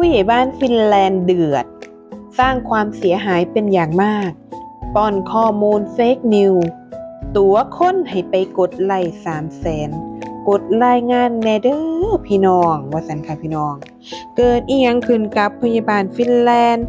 ผู้ใหญ่บ้านฟินแลนด์เดือด สร้างความเสียหายเป็นอย่างมาก ป้อนข้อมูลเฟกนิว ตัวค้นให้ไปกดไลค์สามแสนกดรายงานแนเดอร์พี่น้องว่าสันค่ะพี่น้อง เกิดอียังขึ้นกับพยาบาลฟินแลนด์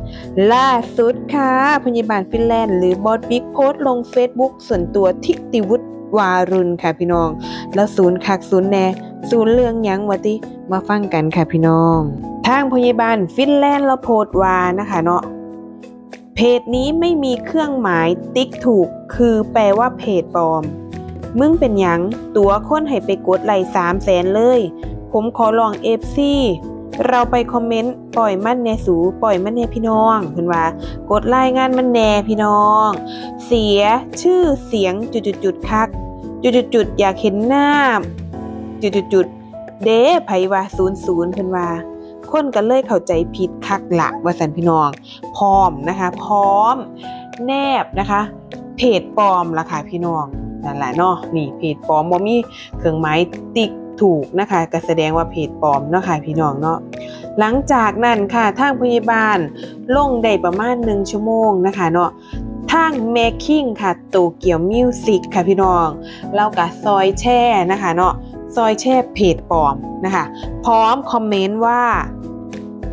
ล่าสุดค่ะพยาบาลฟินแลนด์ หรือบอสบิ๊กโพสต์ลง Facebook ส่วนตัวทิกติวุฒิ วารุณค่ะพี่น้อง แล้วศูนย์คักศูนย์แน่ศูนย์เรื่องยังวะติมาฟังกันค่ะพี่น้อง ทางพยาบาลฟินแลนด์เราโพสต์ว่านะคะเนาะเพจนี้ไม่มีเครื่องหมายติ๊กถูก คือแปลว่าเพจปลอม มึงเป็นหยังตัวคนให้ไปกดไลค์สามแสนเลย ผมขอลองเอฟซีเราไปคอมเมนต์ปล่อยมันแน่สูปล่อยมันแน่พี่น้องเพิ่นว่ากดรายงานมันแน่พี่น้อง เสียชื่อเสียงจุดๆคัก จุดๆๆอยากเห็นหน้าจุดๆๆเด้ไผว่า00เพิ่นว่าคนก็เลยเข้าใจผิดคักละว่าสันพี่น้อง พร้อมนะคะ พร้อม แนบนะคะ เพจปลอมละค่ะพี่น้องนั่นแหละเนาะนี่เพจปลอมบ่มีเครื่องหมายติ๊กถูกนะคะก็แสดงว่าเพจปลอมเนาะค่ะพี่น้องเนาะหลังจากนั้นค่ะทางพยาบาลลงได้ประมาณ1ชั่วโมงนะคะเนาะ ทาง Making ค่ะโตเกียวมิวสิกค่ะพี่น้องเราก็ซอยแช่นะคะเนาะซอยแช่เพจปลอมนะคะ พร้อมคอมเมนต์ว่า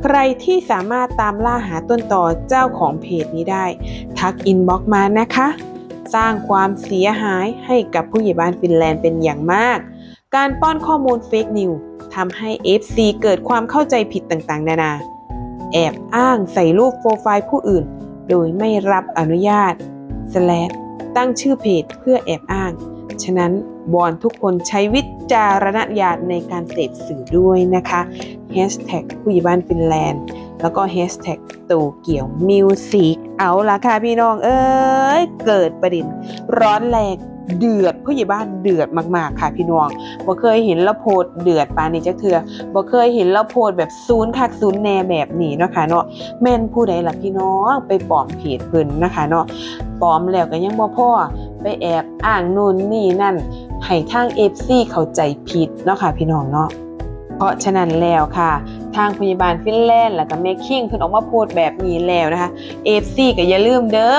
ใครที่สามารถตามล่าหาต้นต่อเจ้าของเพจนี้ได้ ทักอินบ็อกมานะคะ สร้างความเสียหายให้กับผู้ใหญ่บ้านฟินแลนด์เป็นอย่างมาก การป้อนข้อมูลเฟกนิวทำให้ FC เกิดความเข้าใจผิดต่างๆ นานา แอบอ้างใส่รูปโปรไฟล์ผู้อื่น โดยไม่รับอนุญาตสแลตั้งชื่อเพจเพื่อแอบอ้าง ฉะนั้นบอนทุกคนใช้วิจารณญาณในการเสพสื่อด้วยนะคะ Hashtag ผู้ใหญ่บ้านฟินแลนด์ แล้วก็ Hashtag ตูเกียวมิวสิกเอาละค่ะพี่น้อง เอ้ย เกิดประเด็นร้อนแรง เดือดผู้ใหญ่บ้านเดือดมากๆค่ะพี่น้องบ่เคยเห็นล้วโพดเดือดปานนี้จักเทือบ่เคยเห็นล้วโพดแบบศูนย์คักศูนย์แน่แบบนี้เนาะค่ะเนาะแม่นผู้ใดล่ะพี่น้องไปปลอมเพจเพิ่นนะคะเนาะปลอมแล้วก็ยังบ่พอไปแอบอ้างนู่นนี่นั่นให้ทาง FC เข้าใจผิดเนาะค่ะพี่น้องเนาะเพราะฉะนั้นแล้วค่ะ ทางพยาบาลฟินแลนด์แล้วก็เมคคิงเพิ่นออกมาโพสต์แบบนี้แล้วนะคะ FC ก็อย่าลืมเด้อ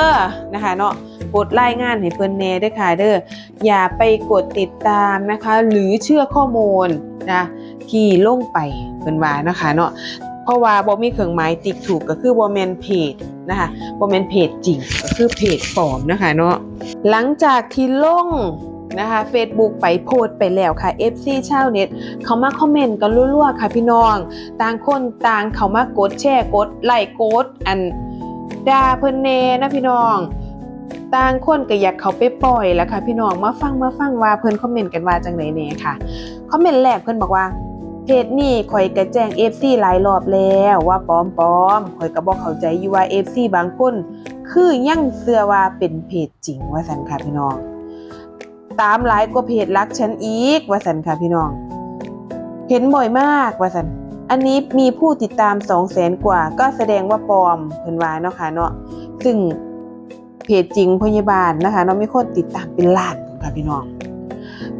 นะคะเนาะ กดรายงานให้เพิ่นแน่ด้วยค่ะเด้ออย่าไปกดติดตามนะคะ หรือเชื่อข้อมูลนะที่ลงไปเพิ่นว่านะคะเนาะเพราะว่าบ่มีเครื่องหมายติ๊กถูกก็คือบ่แมนเพจนะคะบ่แมนเพจจริงก็คือเพจปลอมนะคะเนาะหลังจากที่ลงนะคะ Facebook ไปโพสไปแล้วค่ะ FC ชาวเน็ตเขามาคอมเมนต์กันรัวๆค่ะพี่น้อง ต่างคนต่างเขามากดแชร์กดไลค์กดอันด่าเพิ่นแน่นะพี่น้อง ต่างคนก็อยากเขาไปปล่อยแล้วค่ะ พี่น้องมาฟังมาฟังว่าเพิ่อนคอมเมนต์กันว่าจังไดแน่ค่ะคอมเมนต์แรกเพิ่อนบอกว่าเพจนี้ข่อยก็แจ้ง FC หลายรอบแล้วว่าปลอมปลอมข่อยก็บ่เข้าใจอยู่ว่า FC บางคนคือยังเชื่อว่าเป็นเพจจริงว่าซั่นค่ะพี่น้อง ตามหลายกว่าเพจรักฉันอีกว่าสันค่ะพี่น้อง เห็นบ่อยมากว่าสันอันนี้มีผู้ติดตาม2 0 0แสนกว่าก็แสดงว่าปลอมเพิ่นว่าเนาะค่ะเนาะซึ่ง เพจจริงพยาบาลนะคะเนาะมีคนติดตามเป็นล้านค่ะพี่น้อง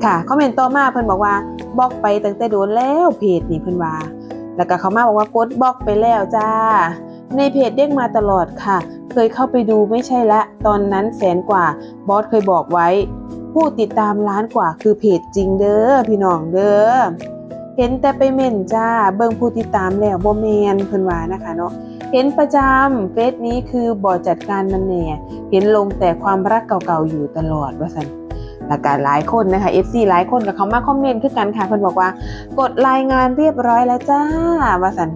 ค่ะคอมเมนต์ต่อมาเพิ่นบอกว่าบล็อกไปตั้งแต่โดนแล้วเพจนี่เพิ่นว่า แล้วก็เขามาบอกว่ากดบล็อกไปแล้วจ้า ในเพจเด้งมาตลอดค่ะ เคยเข้าไปดูไม่ใช่ละ ตอนนั้นแสนกว่าบอสเคยบอกไว้ ผู้ติดตามล้านกว่าคือเพจจริงเด้อพี่น้องเด้อเห็นแต่ไปเม่นจ้าเบิ่งผู้ติดตามแล้วบ่แมนเพิ่นว่านะคะเนาะ เห็นประจำเฟซนี้คือบ่จัดการมันแน่เห็นลงแต่ความรักเก่าๆอยู่ตลอดว่าซั่นแล้วก็หลายคนนะคะ FC หลายคนก็เขามาคอมเมนต์คือกันค่ะเพิ่นบอกว่า กดรายงานเรียบร้อยแล้วจ้าว่าซั่น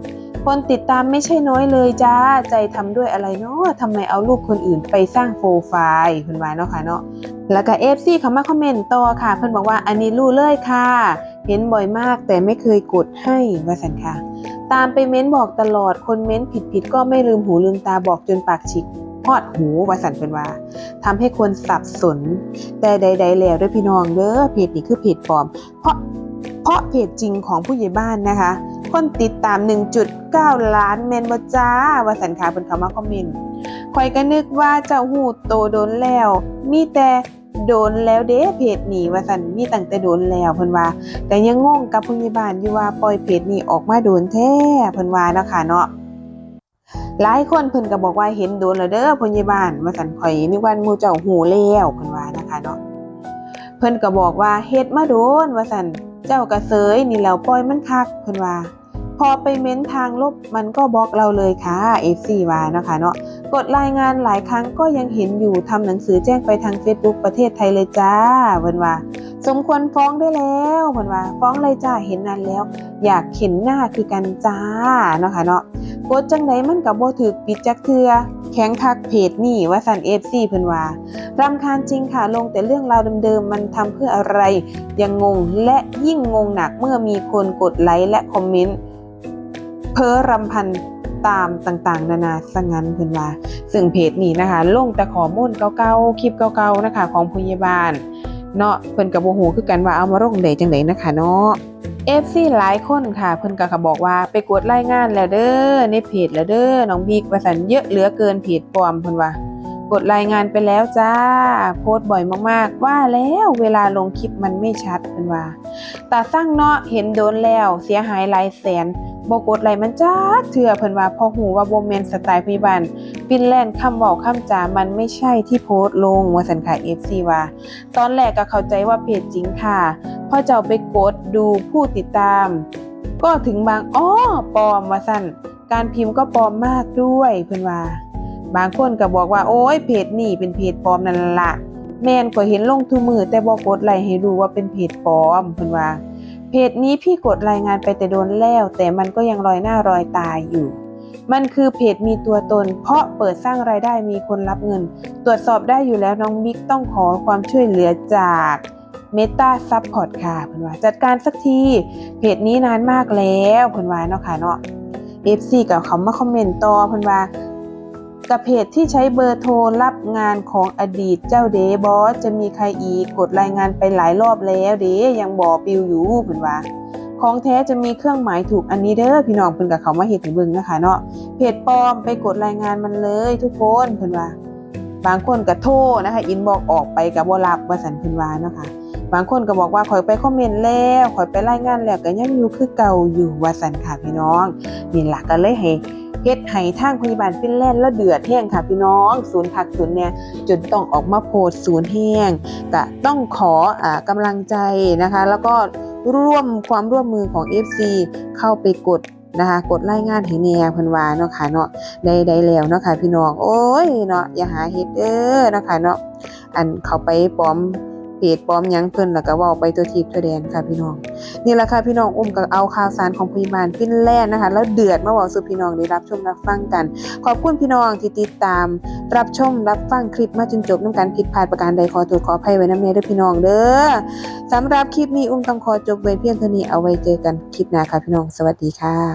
คนติดตามไม่ใช่น้อยเลยจ้า ใจทำด้วยอะไรเนาะทำไมเอารูปคนอื่นไปสร้างโปรไฟล์เพิ่นว่าเนาะค่ะเนาะ แล้วก็เอฟซีเขามาคอมเมนต์ต่อค่ะ เพิ่อนบอกว่าอันนี้รู้เลยค่ะ เห็นบ่อยมากแต่ไม่เคยกดให้ว่าสันค่ะ ตามไปเม้นบอกตลอด คนเม้นผิดผิดก็ไม่ลืมหูลืมตาบอกจนปากฉีกพอดหูวาสันเป็นว่าทำให้คนสับสน แต่ใด ๆ แล้วเด้วยพี่น้องเด้อเพจนี้คือเพจปลอม เพราะเพราะเพจจริงของผู้ใหญ่บ้านนะคะ คนติดตาม 1.9 ล้านแมนบจ้าวาสันค่ะเพิ่นเข้ามาคอมเมนต์ข่อยก็นึกว่าเจ้าหูโตโดนแล้ว มีแต่ โดนแล้วเด้เพจหนีว่าซั่นมีตั้งแต่โดนแล้วเพิ่นว่าแต่ยังงงกับพยาบาลอยู่ว่าปล่อยเพจนี้ออกมาโดนแท้เพิ่นว่าเนาะค่ะเนาะหลายคนเพิ่นก็บอกว่าเห็นโดนแล้วเด้อพยาบาลว่าซั่นข่อยนึกว่ามูเจ้าหูแล้วเพิ่นว่านะคะเนาะเพิ่นก็บอกว่าเฮ็ดมาโดนว่าซั่นเจ้าก็เสยนี่แล้วปล่อยมันคักเพิ่นว่าพอไปเม้นทางลบมันก็บล็อกเราเลยค่ะ FC ว่าเนาะค่ะเนาะ กดรายงานหลายครั้งก็ยังเห็นอยู่ทำหนังสือแจ้งไปทาง Facebook ประเทศไทยเลยจ้าเพิ่นว่า สมควรฟ้องได้แล้วเพิ่นว่า ฟ้องเลยจ้าเห็นนานแล้ว อยากเห็นหน้าคือกันจ้าเนาะค่ะเนาะกดจังไดมันก็บ่ถูกปิดจักเทือแข็งคักเพจนี่ว่าสัน FC เพิ่นว่ารำคาญจริงค่ะลงแต่เรื่องราวเดิมๆ มันทำเพื่ออะไร ยังงงและยิ่งงงหนักเมื่อมีคนกดไลค์และคอมเมนต์เพ้อรำพัน ตามต่างๆ นานาซะงั้นเพิ่นว่าซึ่งเพจนี้นะคะ ลงแต่ข้อมูลเก่าๆคลิปเก่าๆนะคะ ของพยาบาลเนาะเพิ่นก็บ่ฮู้คือกันว่าเอามาลงได้จังไดนะคะเนาะ FC หลายคนค่ะ เพิ่นก็ก็บอกว่าไปกดรายงานแล้วเด้อในเพจแล้วเด้อน้องบิ๊กว่าซั่นเยอะเหลือเกินเพจปลอมเพิ่นว่ากดรายงานไปแล้วจ้า โพสต์บ่อยมากๆ ว่าแล้วเวลาลงคลิปมันไม่ชัดเพิ่นว่าตาสร้างเนาะเห็นโดนแล้วเสียหายหลายแสน บกดไลมันจักเทื่อเพิ่นว่าพอหูว่าบ่แม่นสไตล์พยาบาลฟินแลนด์คำเว้าคำจามันไม่ใช่ที่โพสต์ลงว่าซั่นค่ะ FC ว่า ตอนแรกก็เข้าใจว่าเพจจริงค่ะพอเจ้าไปกดดูผู้ติดตาม ก็ถึงบางอ้อปลอมว่าซั่นการพิมพ์ก็ปลอมมากด้วยเพิ่นว่า บางคนก็บอกว่าโอ้ยเพจนี่เป็นเพจปลอมนั่นละแม่นก็เห็นลงทุมือแต่บ่กดไลค์ให้รู้ว่าเป็นเพจปลอมเพิ่นว่า เพจนี้พี่กดรายงานไปแต่โดนแล้ว แต่มันก็ยังลอยหน้ารอยตาอยู่ มันคือเพจมีตัวตน เพราะเปิดสร้างรายได้มีคนรับเงิน ตรวจสอบได้อยู่แล้วน้องบิ๊กต้องขอความช่วยเหลือจาก Meta Support ค่ะเพิ่นว่าจัดการสักที เพจนี้นานมากแล้วเพิ่นว่าเนาะค่ะเนาะ FC กับเขามาคอมเมนต์ต่อเพิ่นว่า กับเพจที่ใช้เบอร์โทรรับงานของอดีตเจ้าเดบอสจะมีใครอีกกดรายงานไปหลายรอบแล้วเดยังบอปิวอยู่เพิ่นว่าของแท้จะมีเครื่องหมายถูกอันนี้เด้อพี่น้องเพิ่นกับเขามาเฮ็ดให้เบิ่งนะคะเนาะเพจปลอมไปกดรายงานมันเลยทุกคนเพิ่นว่า บางคนก็โทรนะคะอินบอกออกไปก็บ่รับว่าสันเพิ่นว่าเนาะค่ะบางคนก็บอกว่าขอยไปคอมเมนต์แล้วขอยไปรายงานแล้วก็ยังอยู่คือเก่าอยู่ว่าสันค่ะพี่น้องนี่ล่ะก็เลยให้ เฮ็ดให้ทางพยาบาลฟินแลนด์แล้วเดือดแห้งค่ะพี่น้อง ศูนย์พักศูนย์เนี่ยจนต้องออกมาโพสศูนย์แห้งก็ต้องขออ่ากำลังใจนะคะ แล้วก็ร่วมความร่วมมือของ FC เข้าไปกดนะคะกดรายงานให้แหน่เพิ่นว่าเนาะค่ะเนาะได้ได้แล้วเนาะค่ะพี่น้อง โอ้ยเนาะอย่าหาเฮ็ดเด้อเนาะค่ะเนาะอันเขาไปปลอม เพจปลอมยังเพิ่นแล้วก็เว้าไปตัวทิพย์ตัวแดนค่ะพี่น้องนี่แหละค่ะพี่น้องอุ้มก็เอาข่าวสารของพยาบาลฟินแลนด์นะคะ แล้วเดือดมาบอกสู่พี่น้องได้รับชมรับฟังกัน ขอบคุณพี่น้องที่ติดตาม รับชมรับฟังคลิปมาจนจบน้ำการผิดพลาดประการใดขอตรวจขออภัยไว้น้ำเนยด้วยพี่น้องเด้อสำหรับคลิปนี้อุ้มต้องขอจบไว้เพียงเท่านี้เอาไว้เจอกันคลิปหน้าค่ะพี่น้องสวัสดีค่ะ